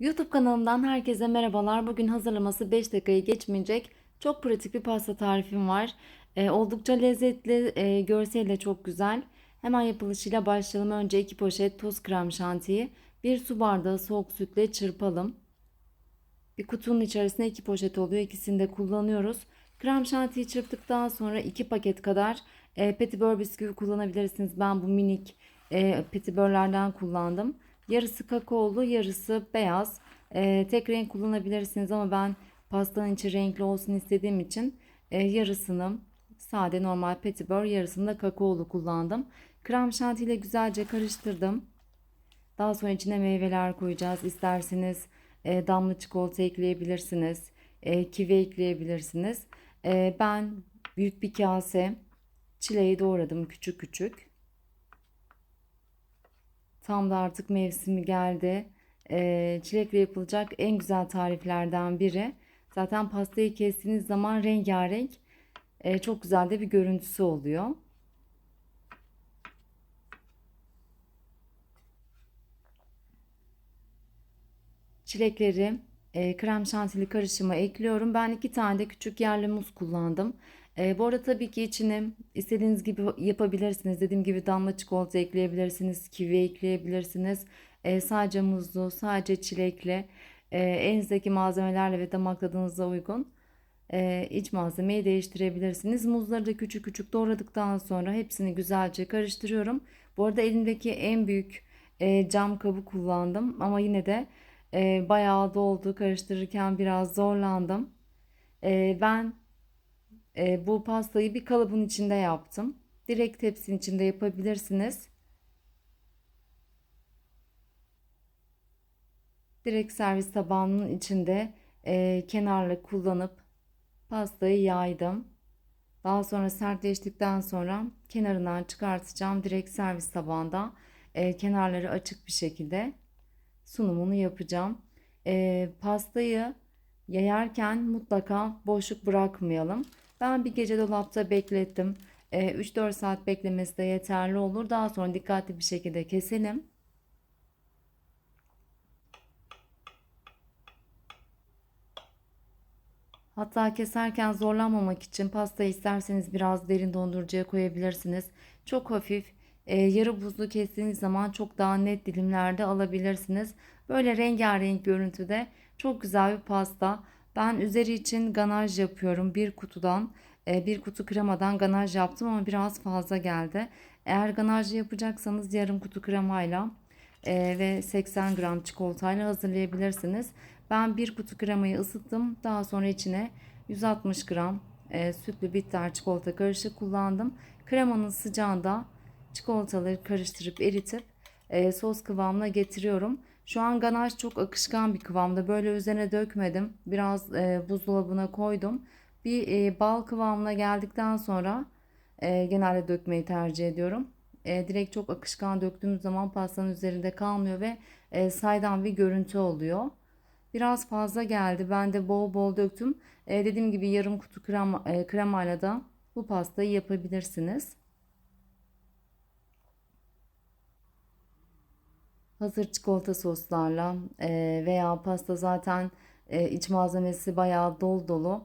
YouTube kanalımdan herkese merhabalar. Bugün hazırlaması 5 dakikayı geçmeyecek çok pratik bir pasta tarifim var. Ee, oldukça lezzetli, e, görseli de çok güzel. Hemen yapılışıyla başlayalım. Önce 2 poşet toz krem şantiyi 1 su bardağı soğuk sütle çırpalım. Bir kutunun içerisinde 2 poşet oluyor. İkisini de kullanıyoruz. Krem şantiyi çırptıktan sonra 2 paket kadar e, petibör bisküvi kullanabilirsiniz. Ben bu minik e, petibörlerden kullandım. Yarısı kakaolu, yarısı beyaz. E, tek renk kullanabilirsiniz ama ben pastanın içi renkli olsun istediğim için e, yarısını sade normal petibör, yarısını da kakaolu kullandım. Krem şanti ile güzelce karıştırdım. Daha sonra içine meyveler koyacağız. İsterseniz e, damla çikolata ekleyebilirsiniz. E, kivi ekleyebilirsiniz. E, ben büyük bir kase çileği doğradım küçük küçük. Tam da artık mevsimi geldi. Ee, çilekle yapılacak en güzel tariflerden biri. Zaten pastayı kestiğiniz zaman rengarenk e, çok güzel de bir görüntüsü oluyor. Çilekleri e, krem şantili karışıma ekliyorum. Ben iki tane de küçük yerli muz kullandım. E, bu arada tabii ki içine istediğiniz gibi yapabilirsiniz. Dediğim gibi damla çikolata ekleyebilirsiniz, kivi ekleyebilirsiniz. E, sadece muzlu, sadece çilekli, e, elinizdeki malzemelerle ve damak tadınıza uygun e, iç malzemeyi değiştirebilirsiniz. Muzları da küçük küçük doğradıktan sonra hepsini güzelce karıştırıyorum. Bu arada elimdeki en büyük e, cam kabı kullandım ama yine de e, bayağı doldu. Karıştırırken biraz zorlandım. E, ben e, bu pastayı bir kalıbın içinde yaptım. Direkt tepsinin içinde yapabilirsiniz. Direkt servis tabağının içinde e, kenarla kullanıp pastayı yaydım. Daha sonra sertleştikten sonra kenarından çıkartacağım. Direkt servis tabağında e, kenarları açık bir şekilde sunumunu yapacağım. E, pastayı yayarken mutlaka boşluk bırakmayalım. Ben bir gece dolapta beklettim. E, 3-4 saat beklemesi de yeterli olur. Daha sonra dikkatli bir şekilde keselim. Hatta keserken zorlanmamak için pastayı isterseniz biraz derin dondurucuya koyabilirsiniz. Çok hafif e, yarı buzlu kestiğiniz zaman çok daha net dilimlerde alabilirsiniz. Böyle rengarenk görüntüde çok güzel bir pasta. Ben üzeri için ganaj yapıyorum. Bir kutudan e, bir kutu kremadan ganaj yaptım ama biraz fazla geldi. Eğer ganajlı yapacaksanız yarım kutu kremayla e, ve 80 gram çikolatayla hazırlayabilirsiniz. Ben bir kutu kremayı ısıttım. Daha sonra içine 160 gram e, sütlü bitter çikolata karışık kullandım. Kremanın sıcağında çikolataları karıştırıp eritip e, sos kıvamına getiriyorum. Şu an ganaj çok akışkan bir kıvamda. Böyle üzerine dökmedim. Biraz e, buzdolabına koydum. Bir e, bal kıvamına geldikten sonra e, genelde dökmeyi tercih ediyorum. E, direkt çok akışkan döktüğümüz zaman pastanın üzerinde kalmıyor ve e, saydam bir görüntü oluyor. Biraz fazla geldi. Ben de bol bol döktüm. E, dediğim gibi yarım kutu krema, e, kremayla da bu pastayı yapabilirsiniz. Hazır çikolata soslarla e, veya pasta zaten e, iç malzemesi bayağı dolu dolu.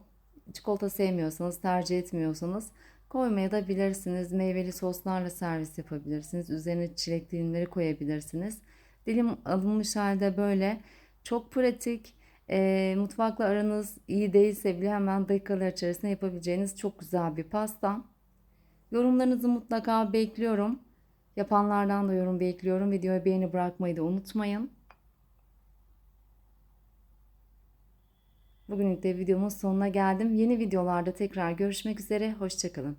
Çikolata sevmiyorsanız, tercih etmiyorsanız koymaya da bilirsiniz. Meyveli soslarla servis yapabilirsiniz. Üzerine çilek dilimleri koyabilirsiniz. Dilim alınmış halde böyle çok pratik. E, mutfakla aranız iyi değilse bile hemen dakikalar içerisinde yapabileceğiniz çok güzel bir pasta. Yorumlarınızı mutlaka bekliyorum. Yapanlardan da yorum bekliyorum. Videoya beğeni bırakmayı da unutmayın. Bugünlük de videomun sonuna geldim. Yeni videolarda tekrar görüşmek üzere. Hoşçakalın.